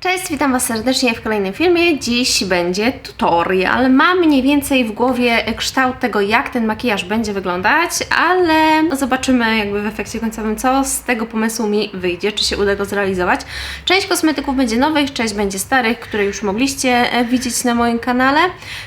Cześć, witam Was serdecznie w kolejnym filmie. Dziś będzie tutorial. Mam mniej więcej w głowie kształt tego, jak ten makijaż będzie wyglądać, ale zobaczymy jakby w efekcie końcowym, co z tego pomysłu mi wyjdzie, czy się uda go zrealizować. Część kosmetyków będzie nowych, część będzie starych, które już mogliście e, widzieć na moim kanale.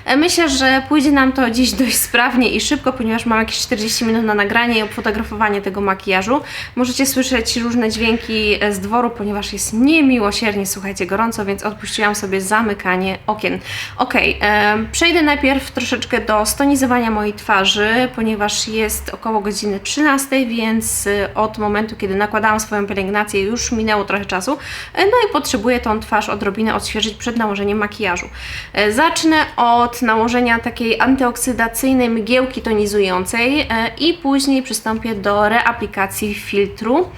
E, Myślę, że pójdzie nam to dziś dość sprawnie i szybko, ponieważ mam jakieś 40 minut na nagranie i obfotografowanie tego makijażu. Możecie słyszeć różne dźwięki e, z dworu, ponieważ jest niemiłosiernie, słuchajcie, gorąco, więc odpuściłam sobie zamykanie okien. Ok, przejdę najpierw troszeczkę do stonizowania mojej twarzy, ponieważ jest około godziny 13, więc e, od momentu, kiedy nakładałam swoją pielęgnację, już minęło trochę czasu. E, No i potrzebuję tą twarz odrobinę odświeżyć przed nałożeniem makijażu. E, Zacznę od nałożenia takiej antyoksydacyjnej mgiełki tonizującej e, i później przystąpię do reaplikacji filtru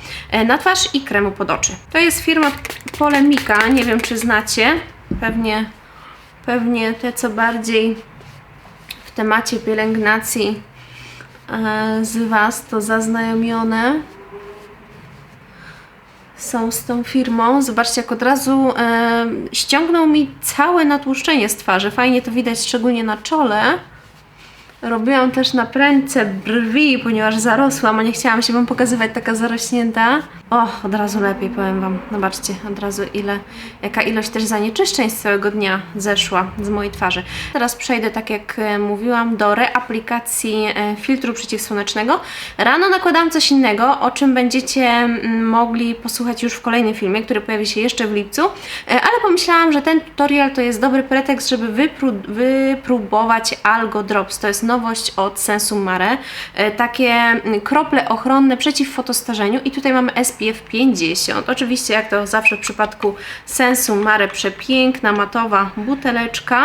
na twarz i kremu pod oczy. To jest firma Polemika, nie wiem czy znacie, pewnie, pewnie te co bardziej w temacie pielęgnacji e, z Was to zaznajomione są z tą firmą. Zobaczcie, jak od razu e, ściągnął mi całe natłuszczenie z twarzy. Fajnie to widać, szczególnie na czole. Robiłam też na prędce brwi, ponieważ zarosłam, a nie chciałam się Wam pokazywać taka zarośnięta. O, od razu lepiej, powiem Wam. Zobaczcie, od razu ile, jaka ilość też zanieczyszczeń z całego dnia zeszła z mojej twarzy. Teraz przejdę, tak jak e, mówiłam, do reaplikacji e, filtru przeciwsłonecznego. Rano nakładałam coś innego, o czym będziecie mm, mogli posłuchać już w kolejnym filmie, który pojawi się jeszcze w lipcu, E, ale pomyślałam, że ten tutorial to jest dobry pretekst, żeby wypró- wypróbować Algo Drops. To jest nowość od Sensum Mare. E, Takie mm, krople ochronne przeciw fotostarzeniu i tutaj mamy SPF 50. Oczywiście jak to zawsze w przypadku Sensum Mare przepiękna matowa buteleczka.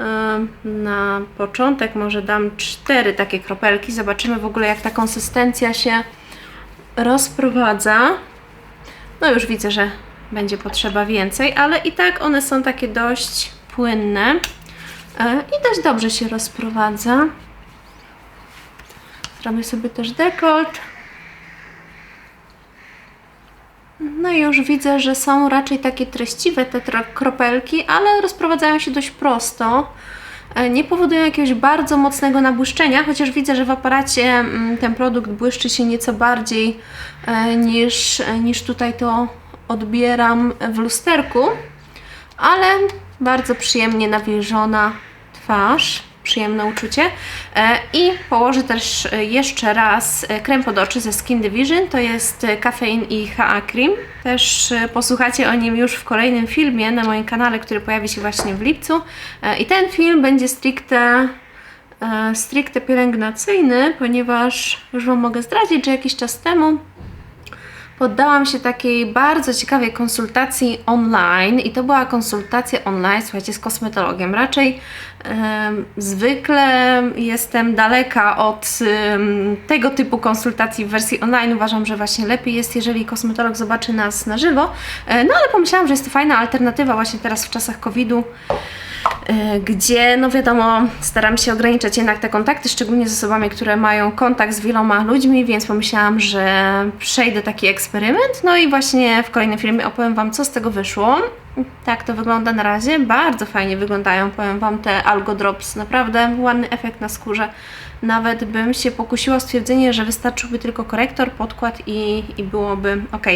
E, Na początek może dam cztery takie kropelki. Zobaczymy w ogóle jak ta konsystencja się rozprowadza. No już widzę, że będzie potrzeba więcej, ale i tak one są takie dość płynne i dość dobrze się rozprowadza. Zrobię sobie też dekolt. No i już widzę, że są raczej takie treściwe te kropelki, ale rozprowadzają się dość prosto. E, Nie powodują jakiegoś bardzo mocnego nabłyszczenia, chociaż widzę, że w aparacie mm, ten produkt błyszczy się nieco bardziej e, niż, e, niż tutaj to odbieram w lusterku, ale bardzo przyjemnie nawilżona twarz, przyjemne uczucie. E, I położę też e, jeszcze raz e, krem pod oczy ze Skin Division, to jest kafein i HA Cream. Też posłuchacie o nim już w kolejnym filmie na moim kanale, który pojawi się właśnie w lipcu. I ten film będzie stricte stricte pielęgnacyjny, ponieważ już Wam mogę zdradzić, że jakiś czas temu poddałam się takiej bardzo ciekawej konsultacji online i to była konsultacja online, słuchajcie, z kosmetologiem. Raczej em, zwykle jestem daleka od em, tego typu konsultacji w wersji online. Uważam, że właśnie lepiej jest, jeżeli kosmetolog zobaczy nas na żywo. E, no ale pomyślałam, że jest to fajna alternatywa właśnie teraz w czasach COVID-u. E, gdzie, no wiadomo, staram się ograniczać jednak te kontakty, szczególnie z osobami, które mają kontakt z wieloma ludźmi, więc pomyślałam, że przejdę taki eksperyment. No i właśnie w kolejnym filmie opowiem Wam, co z tego wyszło. Tak to wygląda na razie. Bardzo fajnie wyglądają, powiem Wam, te Algo Drops. Naprawdę ładny efekt na skórze. Nawet bym się pokusiła stwierdzenie, że wystarczyłby tylko korektor, podkład i, i byłoby ok.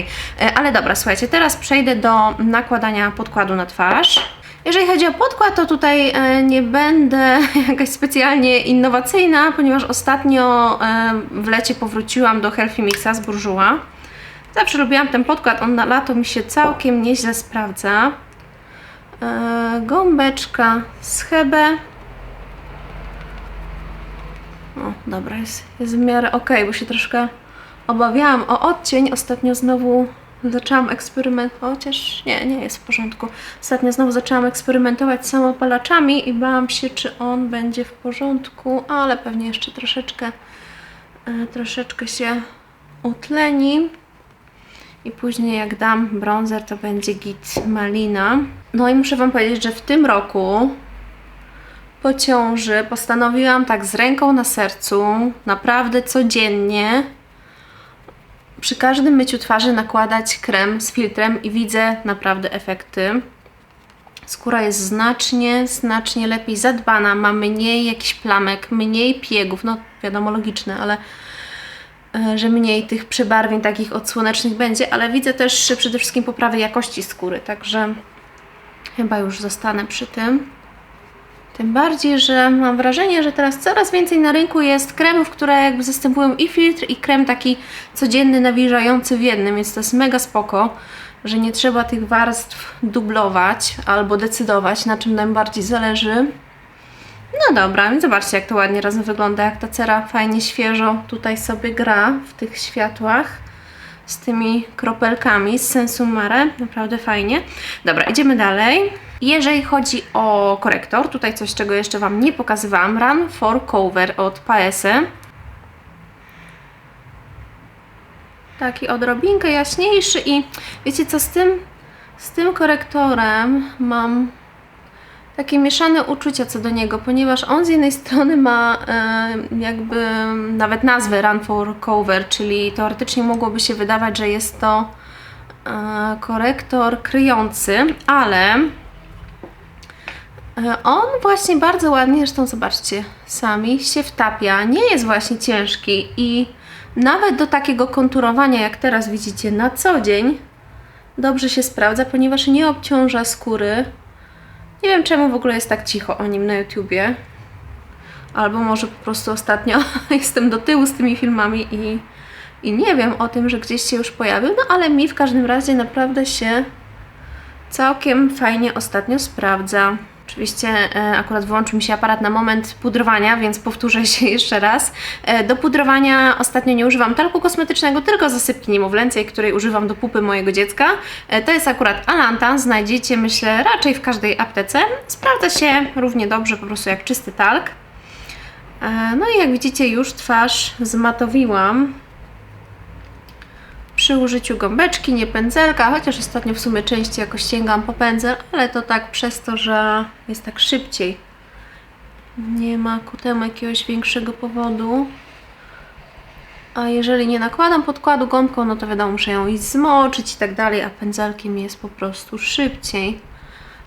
Ale dobra, słuchajcie, teraz przejdę do nakładania podkładu na twarz. Jeżeli chodzi o podkład, to tutaj e, nie będę jakaś specjalnie innowacyjna, ponieważ ostatnio e, w lecie powróciłam do Healthy Mixa z Bourjois. Zawsze lubiłam ten podkład, on na lato mi się całkiem nieźle sprawdza. E, Gąbeczka z Hebe. O, dobra, jest, jest w miarę ok, bo się troszkę obawiałam o odcień. Ostatnio znowu zaczęłam eksperymentować, chociaż nie, nie jest w porządku. Ostatnio znowu zaczęłam eksperymentować z samopalaczami i bałam się, czy on będzie w porządku, ale pewnie jeszcze troszeczkę, e, troszeczkę się utleni. I później jak dam bronzer, to będzie git malina. No i muszę Wam powiedzieć, że w tym roku po ciąży postanowiłam tak z ręką na sercu, naprawdę codziennie przy każdym myciu twarzy nakładać krem z filtrem i widzę naprawdę efekty. Skóra jest znacznie, znacznie lepiej zadbana, ma mniej jakichś plamek, mniej piegów, no wiadomo logiczne, ale e, że mniej tych przebarwień takich odsłonecznych będzie, ale widzę też przede wszystkim poprawę jakości skóry, także chyba już zostanę przy tym. Tym bardziej, że mam wrażenie, że teraz coraz więcej na rynku jest kremów, które jakby zastępują i filtr, i krem taki codzienny, nawilżający w jednym, więc to jest mega spoko, że nie trzeba tych warstw dublować albo decydować, na czym nam bardziej zależy. No dobra, więc zobaczcie jak to ładnie razem wygląda, jak ta cera fajnie świeżo tutaj sobie gra w tych światłach z tymi kropelkami z Sensu Mare, naprawdę fajnie. Dobra, idziemy dalej. Jeżeli chodzi o korektor, tutaj coś, czego jeszcze Wam nie pokazywałam, Run for Cover od Paese. Taki odrobinkę jaśniejszy i wiecie co, z tym, z tym korektorem mam takie mieszane uczucia co do niego, ponieważ on z jednej strony ma e, jakby nawet nazwę Run for Cover, czyli teoretycznie mogłoby się wydawać, że jest to e, korektor kryjący, ale on właśnie bardzo ładnie, zresztą zobaczcie sami, się wtapia, nie jest właśnie ciężki i nawet do takiego konturowania, jak teraz widzicie na co dzień, dobrze się sprawdza, ponieważ nie obciąża skóry. Nie wiem czemu w ogóle jest tak cicho o nim na YouTubie. Albo może po prostu ostatnio jestem do tyłu z tymi filmami i, i nie wiem o tym, że gdzieś się już pojawił. No ale mi w każdym razie naprawdę się całkiem fajnie ostatnio sprawdza. Oczywiście e, akurat wyłączył mi się aparat na moment pudrowania, więc powtórzę się jeszcze raz. E, do pudrowania ostatnio nie używam talku kosmetycznego, tylko zasypki niemowlęcej, której używam do pupy mojego dziecka. E, to jest akurat Alantan, znajdziecie myślę raczej w każdej aptece. Sprawdza się równie dobrze po prostu jak czysty talk. No i jak widzicie już twarz zmatowiłam przy użyciu gąbeczki, nie pędzelka, chociaż ostatnio w sumie częściej jakoś sięgam po pędzel, ale to tak przez to, że jest tak szybciej. Nie ma ku temu jakiegoś większego powodu. A jeżeli nie nakładam podkładu gąbką, no to wiadomo, muszę ją iść zmoczyć i tak dalej, a pędzelkiem jest po prostu szybciej.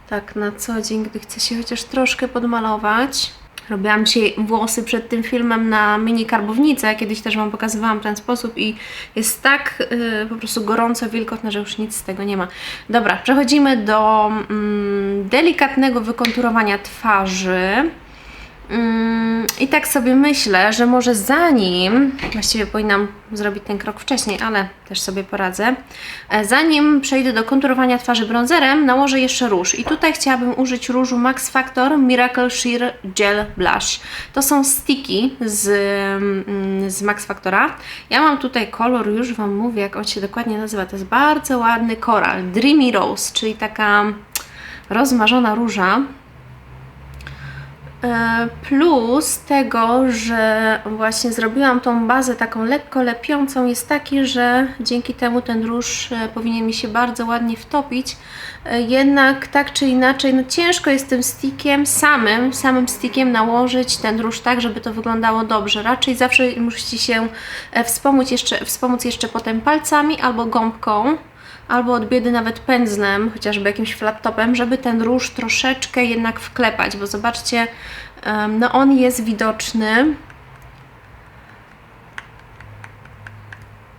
Tak na co dzień, gdy chcę się chociaż troszkę podmalować. Robiłam dzisiaj włosy przed tym filmem na mini karbownicę. Kiedyś też Wam pokazywałam ten sposób i jest tak y, po prostu gorąco, wilgotne, że już nic z tego nie ma. Dobra, przechodzimy do mm, delikatnego wykonturowania twarzy. Mm, I tak sobie myślę, że może zanim, właściwie powinnam zrobić ten krok wcześniej, ale też sobie poradzę, e, zanim przejdę do konturowania twarzy bronzerem, nałożę jeszcze róż. I tutaj chciałabym użyć różu Max Factor Miracle Sheer Gel Blush. To są sticky z, mm, z Max Factora. Ja mam tutaj kolor, już Wam mówię, jak on się dokładnie nazywa. To jest bardzo ładny koral, Dreamy Rose, czyli taka rozmarzona róża. E, Plus tego, że właśnie zrobiłam tą bazę taką lekko lepiącą jest taki, że dzięki temu ten róż e, powinien mi się bardzo ładnie wtopić. E, Jednak tak czy inaczej, no ciężko jest tym stickiem samym, samym stickiem nałożyć ten róż tak, żeby to wyglądało dobrze. Raczej zawsze musicie się wspomóc jeszcze, wspomóc jeszcze potem palcami albo gąbką albo od biedy nawet pędzlem, chociażby jakimś flat topem, żeby ten róż troszeczkę jednak wklepać, bo zobaczcie, no on jest widoczny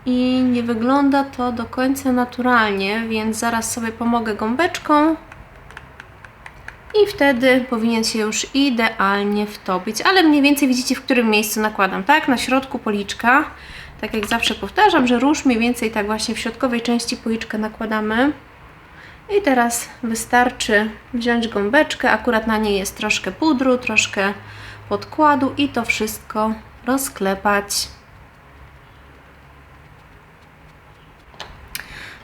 i nie wygląda to do końca naturalnie, więc zaraz sobie pomogę gąbeczką i wtedy powinien się już idealnie wtopić, ale mniej więcej widzicie w którym miejscu nakładam, tak? Na środku policzka, tak jak zawsze powtarzam, że róż mniej więcej tak właśnie w środkowej części policzka nakładamy. I teraz wystarczy wziąć gąbeczkę, akurat na niej jest troszkę pudru, troszkę podkładu i to wszystko rozklepać.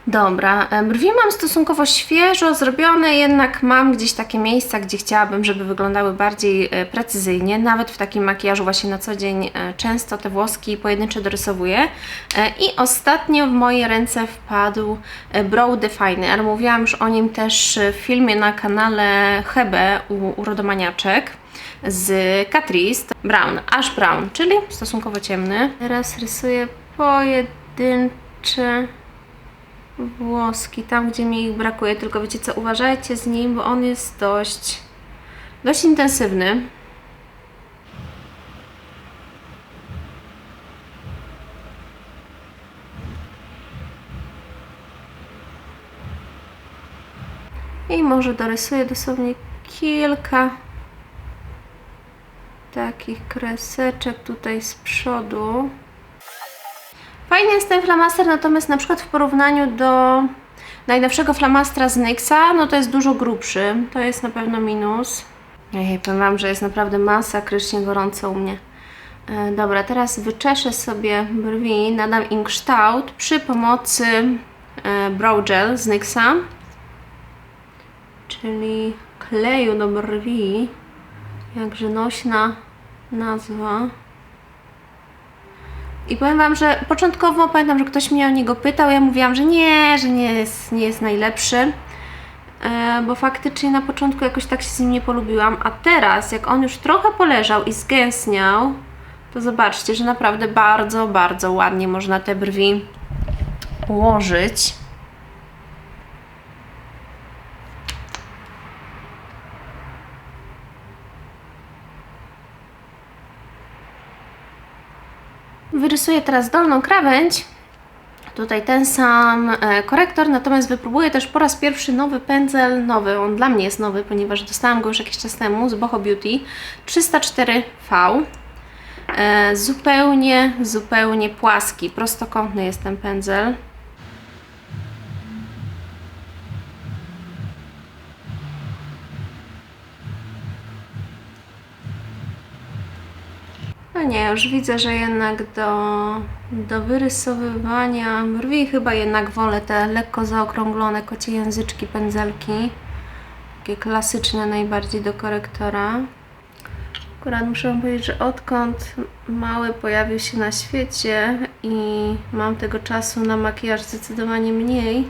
Dobra, brwi mam stosunkowo świeżo zrobione, jednak mam gdzieś takie miejsca, gdzie chciałabym, żeby wyglądały bardziej e, precyzyjnie. Nawet w takim makijażu właśnie na co dzień e, często te włoski pojedyncze dorysowuję. E, I ostatnio w moje ręce wpadł Brow Definer. Mówiłam już o nim też w filmie na kanale Hebe u Urodomaniaczek z Catrice Brown, Ash Brown, czyli stosunkowo ciemny. Teraz rysuję pojedyncze włoski, tam gdzie mi ich brakuje, tylko wiecie co, uważajcie z nim, bo on jest dość, dość intensywny. I może dorysuję dosłownie kilka takich kreseczek tutaj z przodu. Fajny jest ten flamaster, natomiast na przykład w porównaniu do najnowszego flamastra z NYXa, no to jest dużo grubszy. To jest na pewno minus. Ej, powiem Wam, że jest naprawdę masakrycznie gorąco u mnie. E, dobra, teraz wyczeszę sobie brwi, nadam im kształt przy pomocy e, Brow Gel z NYXa, czyli kleju do brwi, jakże nośna nazwa. I powiem Wam, że początkowo pamiętam, że ktoś mnie o niego pytał, ja mówiłam, że nie, że nie jest, nie jest najlepszy, e, bo faktycznie na początku jakoś tak się z nim nie polubiłam, a teraz jak on już trochę poleżał i zgęstniał, to zobaczcie, że naprawdę bardzo, bardzo ładnie można te brwi ułożyć. Wyrysuję teraz dolną krawędź. Tutaj ten sam e, korektor, natomiast wypróbuję też po raz pierwszy nowy pędzel, nowy, on dla mnie jest nowy, ponieważ dostałam go już jakiś czas temu z Boho Beauty 304V. E, zupełnie, zupełnie płaski, prostokątny jest ten pędzel. Nie, już widzę, że jednak do, do wyrysowywania brwi chyba jednak wolę te lekko zaokrąglone kocie języczki, pędzelki. Takie klasyczne najbardziej do korektora. Akurat muszę powiedzieć, że odkąd mały pojawił się na świecie i mam tego czasu na makijaż zdecydowanie mniej,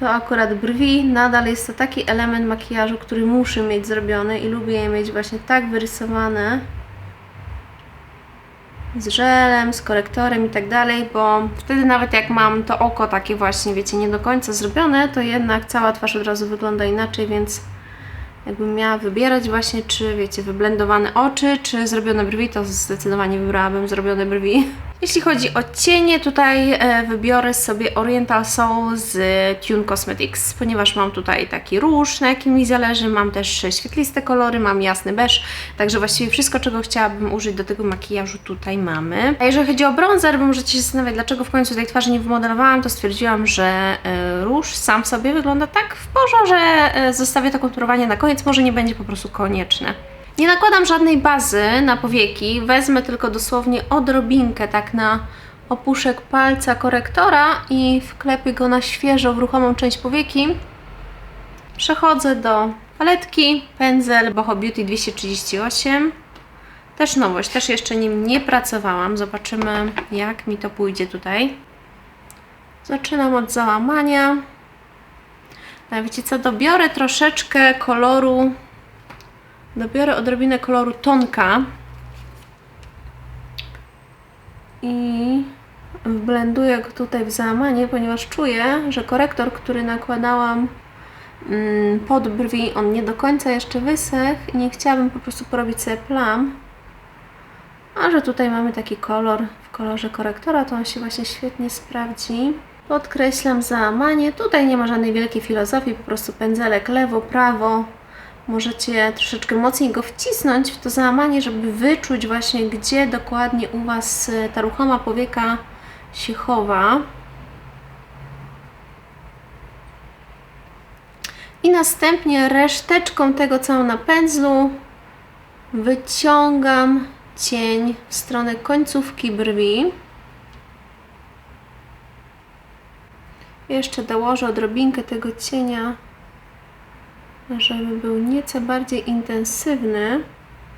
to akurat brwi nadal jest to taki element makijażu, który muszę mieć zrobiony i lubię je mieć właśnie tak wyrysowane z żelem, z korektorem i tak dalej, bo wtedy nawet jak mam to oko takie właśnie, wiecie, nie do końca zrobione, to jednak cała twarz od razu wygląda inaczej, więc jakbym miała wybierać właśnie, czy wiecie, wyblendowane oczy, czy zrobione brwi, to zdecydowanie wybrałabym zrobione brwi. Jeśli chodzi o cienie, tutaj e, wybiorę sobie Oriental Soul z Tune Cosmetics, ponieważ mam tutaj taki róż, na jakim mi zależy, mam też świetliste kolory, mam jasny beż, także właściwie wszystko, czego chciałabym użyć do tego makijażu tutaj mamy. A jeżeli chodzi o bronzer, bo możecie się zastanawiać, dlaczego w końcu tej twarzy nie wymodelowałam, to stwierdziłam, że e, róż sam sobie wygląda tak w porządku, że e, zostawię to konturowanie na koniec, może nie będzie po prostu konieczne. Nie nakładam żadnej bazy na powieki, wezmę tylko dosłownie odrobinkę tak na opuszek palca korektora i wklepię go na świeżo w ruchomą część powieki. Przechodzę do paletki, pędzel Boho Beauty 238. Też nowość, też jeszcze nim nie pracowałam. Zobaczymy jak mi to pójdzie tutaj. Zaczynam od załamania. A wiecie co, dobiorę troszeczkę koloru Dobiorę odrobinę koloru tonka i wblenduję go tutaj w załamanie, ponieważ czuję, że korektor, który nakładałam mm, pod brwi, on nie do końca jeszcze wysechł i nie chciałabym po prostu porobić sobie plam. A że tutaj mamy taki kolor w kolorze korektora, to on się właśnie świetnie sprawdzi. Podkreślam załamanie. Tutaj nie ma żadnej wielkiej filozofii, po prostu pędzelek lewo, prawo, możecie troszeczkę mocniej go wcisnąć w to załamanie, żeby wyczuć właśnie, gdzie dokładnie u Was e, ta ruchoma powieka się chowa. I następnie reszteczką tego, co mam na pędzlu, wyciągam cień w stronę końcówki brwi. Jeszcze dołożę odrobinkę tego cienia żeby był nieco bardziej intensywny.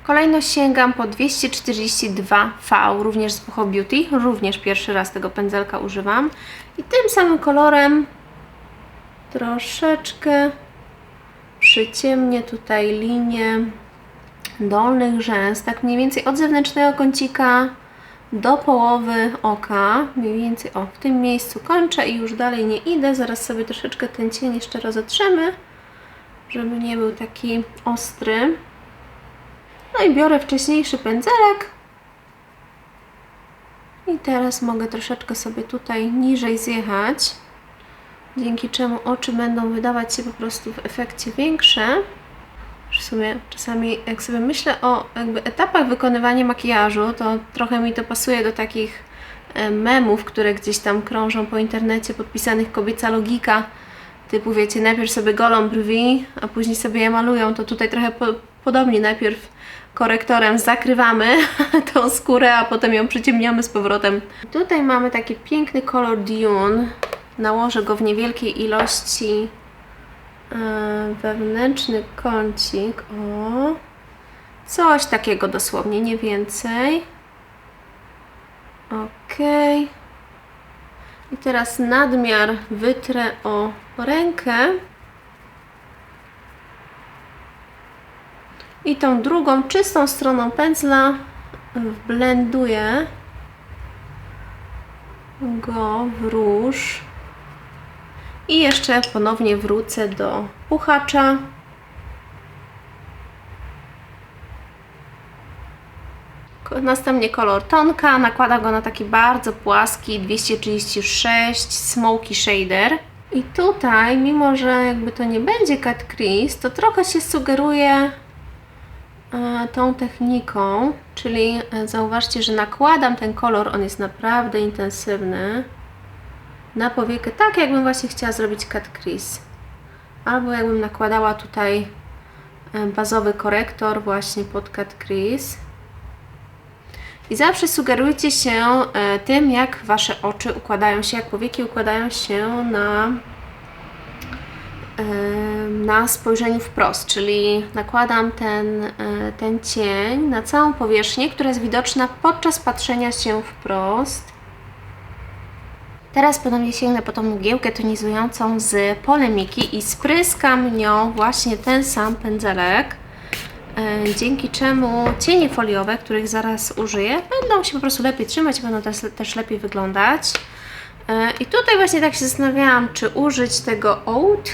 Kolejno sięgam po 242V, również z Boho Beauty, również pierwszy rzaz tego pędzelka używam. I tym samym kolorem troszeczkę przyciemnię tutaj linię dolnych rzęs, tak mniej więcej od zewnętrznego kącika do połowy oka, mniej więcej o, w tym miejscu kończę i już dalej nie idę. Zaraz sobie troszeczkę ten cień jeszcze rozetrzemy, żeby nie był taki ostry. No i biorę wcześniejszy pędzelek. I teraz mogę troszeczkę sobie tutaj niżej zjechać, dzięki czemu oczy będą wydawać się po prostu w efekcie większe. W sumie czasami jak sobie myślę o jakby etapach wykonywania makijażu, to trochę mi to pasuje do takich e, memów, które gdzieś tam krążą po internecie, podpisanych kobieca logika, typu wiecie, najpierw sobie golą brwi, a później sobie je malują, to tutaj trochę po, podobnie, najpierw korektorem zakrywamy tą skórę, a potem ją przyciemniamy z powrotem. Tutaj mamy taki piękny kolor Dune, nałożę go w niewielkiej ilości e, wewnętrzny kącik, o, coś takiego dosłownie, nie więcej. Ok. I teraz nadmiar wytrę o rękę. I tą drugą czystą stroną pędzla wblenduję go w róż. I jeszcze ponownie wrócę do puchacza. Następnie kolor tonka, nakładam go na taki bardzo płaski 236 Smoky Shader. I tutaj, mimo że jakby to nie będzie cut crease, to trochę się sugeruje e, tą techniką, czyli e, zauważcie, że nakładam ten kolor, on jest naprawdę intensywny na powiekę, tak jakbym właśnie chciała zrobić cut crease. Albo jakbym nakładała tutaj e, bazowy korektor właśnie pod cut crease. I zawsze sugerujcie się e, tym, jak Wasze oczy układają się, jak powieki układają się na, e, na spojrzeniu wprost, czyli nakładam ten, e, ten cień na całą powierzchnię, która jest widoczna podczas patrzenia się wprost. Teraz ponownie sięgnę po tą mgiełkę tonizującą z polemiki i spryskam nią właśnie ten sam pędzelek, dzięki czemu cienie foliowe, których zaraz użyję, będą się po prostu lepiej trzymać, będą też, też lepiej wyglądać. E, I tutaj właśnie tak się zastanawiałam, czy użyć tego Oat,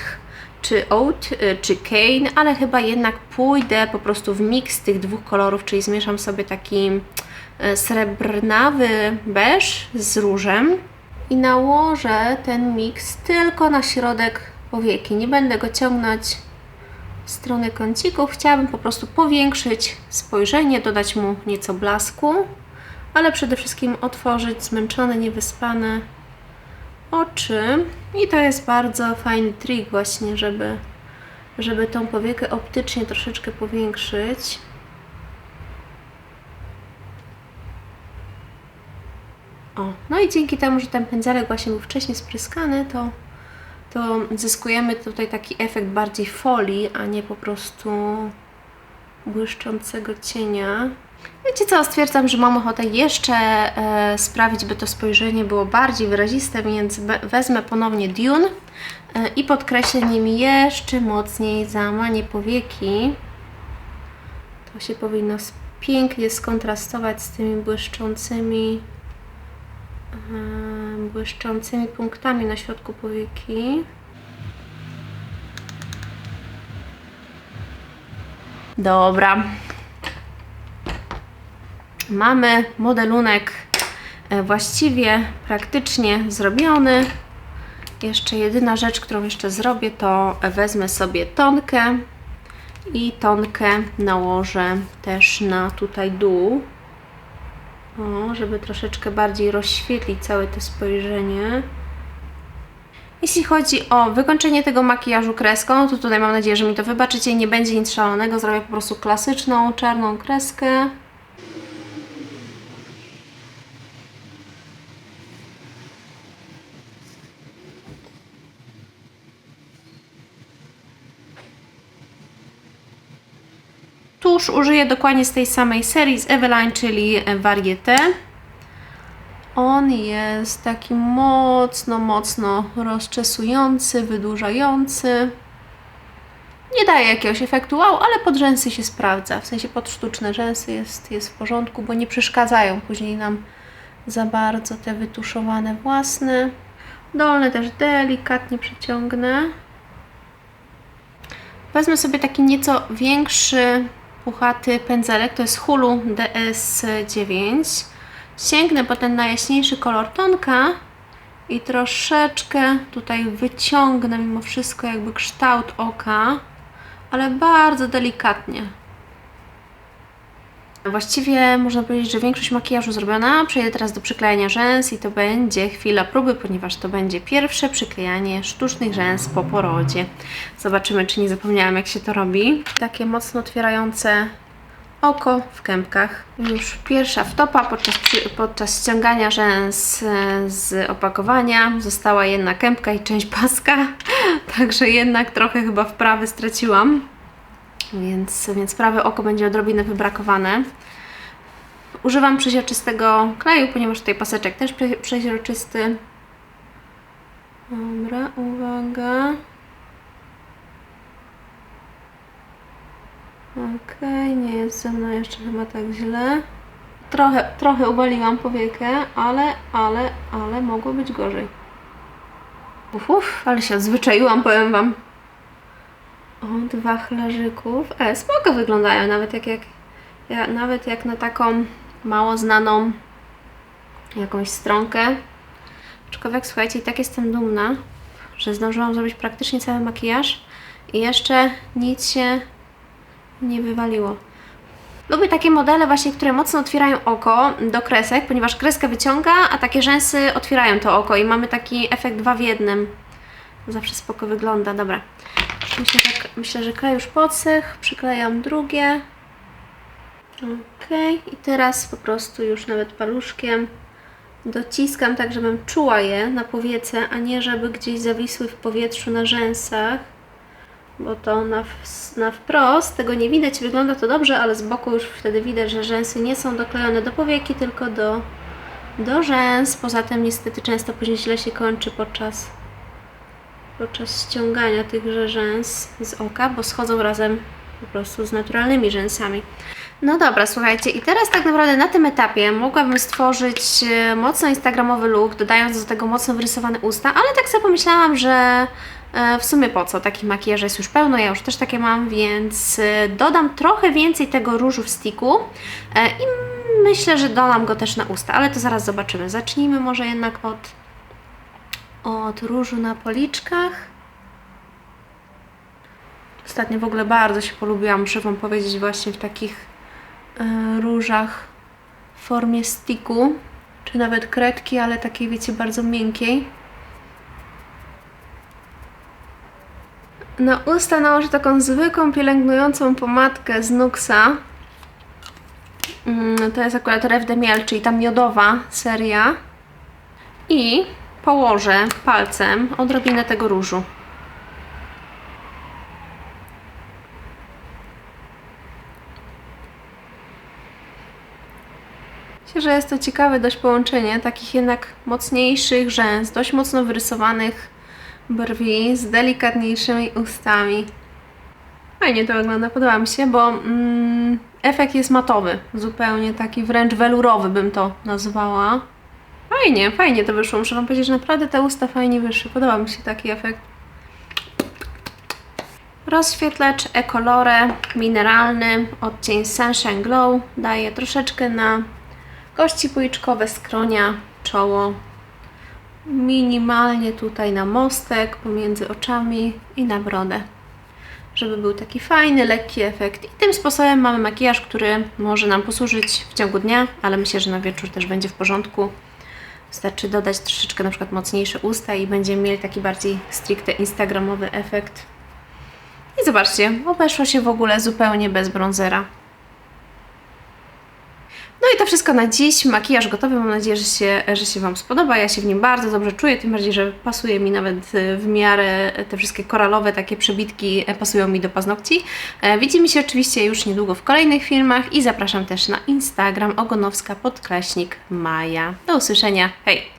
czy Oat, e, czy Cane, ale chyba jednak pójdę po prostu w miks tych dwóch kolorów, czyli zmieszam sobie taki e, srebrnawy beż z różem i nałożę ten miks tylko na środek powieki. Nie będę go ciągnąć w stronę kącików. Chciałabym po prostu powiększyć spojrzenie, dodać mu nieco blasku, ale przede wszystkim otworzyć zmęczone, niewyspane oczy. I to jest bardzo fajny trik właśnie, żeby, żeby tą powiekę optycznie troszeczkę powiększyć. O, no i dzięki temu, że ten pędzelek właśnie był wcześniej spryskany, to, to zyskujemy tutaj taki efekt bardziej folii, a nie po prostu błyszczącego cienia. Wiecie co, stwierdzam, że mam ochotę jeszcze e, sprawić, by to spojrzenie było bardziej wyraziste, więc wezmę ponownie Dune e, i podkreślę nim jeszcze mocniej załamanie powieki. To się powinno pięknie skontrastować z tymi błyszczącymi em, błyszczącymi punktami na środku powieki. Dobra. Mamy modelunek e, właściwie praktycznie zrobiony. Jeszcze jedyna rzecz, którą jeszcze zrobię, to wezmę sobie tonkę i tonkę nałożę też na tutaj dół. O, żeby troszeczkę bardziej rozświetlić całe to spojrzenie. Jeśli chodzi o wykończenie tego makijażu kreską, to tutaj mam nadzieję, że mi to wybaczycie. Nie będzie nic szalonego. Zrobię po prostu klasyczną czarną kreskę. Tusz użyję dokładnie z tej samej serii z Eveline, czyli Varieté. On jest taki mocno, mocno rozczesujący, wydłużający. Nie daje jakiegoś efektu wow, ale pod rzęsy się sprawdza. W sensie pod sztuczne rzęsy jest, jest w porządku, bo nie przeszkadzają później nam za bardzo te wytuszowane własne. Dolne też delikatnie przeciągnę. Wezmę sobie taki nieco większy, puchaty pędzelek, to jest Hulu DS9. Sięgnę po ten najjaśniejszy kolor tonka i troszeczkę tutaj wyciągnę mimo wszystko jakby kształt oka, ale bardzo delikatnie. Właściwie można powiedzieć, że większość makijażu zrobiona. Przejdę teraz do przyklejania rzęs i to będzie chwila próby, ponieważ to będzie pierwsze przyklejanie sztucznych rzęs po porodzie. Zobaczymy, czy nie zapomniałam, jak się to robi. Takie mocno otwierające oko w kępkach. Już pierwsza wtopa podczas, podczas ściągania rzęs e, z opakowania. Została jedna kępka i część paska, także jednak trochę chyba wprawy straciłam więc, więc prawe oko będzie odrobinę wybrakowane. Używam przeźroczystego kleju, ponieważ tutaj paseczek też prze- przeźroczysty. Dobra, uwaga. Okej, nie jest ze mną jeszcze chyba tak źle. Trochę, trochę uwaliłam powiekę, ale, ale, ale mogło być gorzej. Uf, uf, ale się odzwyczaiłam, powiem Wam. Dwa chlarzyków. E, spoko wyglądają, nawet jak, jak, ja, nawet jak na taką mało znaną jakąś stronkę. Aczkolwiek słuchajcie, i tak jestem dumna, że zdążyłam zrobić praktycznie cały makijaż i jeszcze nic się nie wywaliło. Lubię takie modele właśnie, które mocno otwierają oko do kresek, ponieważ kreskę wyciąga, a takie rzęsy otwierają to oko i mamy taki efekt dwa w jednym. Zawsze spoko wygląda. Dobra. Myślę, że, myślę, że klej już podsechł. Przyklejam drugie. Ok. I teraz po prostu już nawet paluszkiem dociskam tak, żebym czuła je na powiece, a nie żeby gdzieś zawisły w powietrzu na rzęsach. Bo to na, w- na wprost tego nie widać, wygląda to dobrze, ale z boku już wtedy widać, że rzęsy nie są doklejone do powieki, tylko do, do rzęs. Poza tym niestety często później źle się kończy podczas podczas ściągania tychże rzęs z oka, bo schodzą razem po prostu z naturalnymi rzęsami. No dobra, słuchajcie, i teraz tak naprawdę na tym etapie mogłabym stworzyć e, mocno instagramowy look, dodając do tego mocno wyrysowane usta, ale tak sobie pomyślałam, że e, w sumie po co? Takich makijaży jest już pełno, ja już też takie mam, więc e, dodam trochę więcej tego różu w sticku i myślę, że dodam go też na usta, ale to zaraz zobaczymy. Zacznijmy może jednak od od różu na policzkach. Ostatnio w ogóle bardzo się polubiłam, muszę Wam powiedzieć, właśnie w takich e, różach w formie sticku, czy nawet kredki, ale takiej, wiecie, bardzo miękkiej. Na usta nałożę taką zwykłą, pielęgnującą pomadkę z Nuxa. Mm, To jest akurat Rev de Miel, czyli ta miodowa seria. I położę palcem odrobinę tego różu. Myślę, że jest to ciekawe dość połączenie takich jednak mocniejszych rzęs, dość mocno wyrysowanych brwi z delikatniejszymi ustami. Fajnie to wygląda, podoba mi się, bo mm, efekt jest matowy, zupełnie taki wręcz welurowy bym to nazwała. Fajnie, fajnie to wyszło. Muszę Wam powiedzieć, że naprawdę te usta fajnie wyszły. Podoba mi się taki efekt. Rozświetlacz Ecolore mineralny, odcień Sunshine Glow. Daję troszeczkę na kości policzkowe, skronia, czoło. Minimalnie tutaj na mostek, pomiędzy oczami i na brodę. Żeby był taki fajny, lekki efekt. I tym sposobem mamy makijaż, który może nam posłużyć w ciągu dnia, ale myślę, że na wieczór też będzie w porządku. Wystarczy dodać troszeczkę na przykład mocniejsze usta i będziemy mieli taki bardziej stricte instagramowy efekt. I zobaczcie, obeszło się w ogóle zupełnie bez bronzera. No i to wszystko na dziś. Makijaż gotowy. Mam nadzieję, że się, że się Wam spodoba. Ja się w nim bardzo dobrze czuję, tym bardziej, że pasuje mi nawet e, w miarę te wszystkie koralowe takie przebitki e, pasują mi do paznokci. E, Widzimy się oczywiście już niedługo w kolejnych filmach i zapraszam też na Instagram ogonowska podkreśnik Maja. Do usłyszenia. Hej!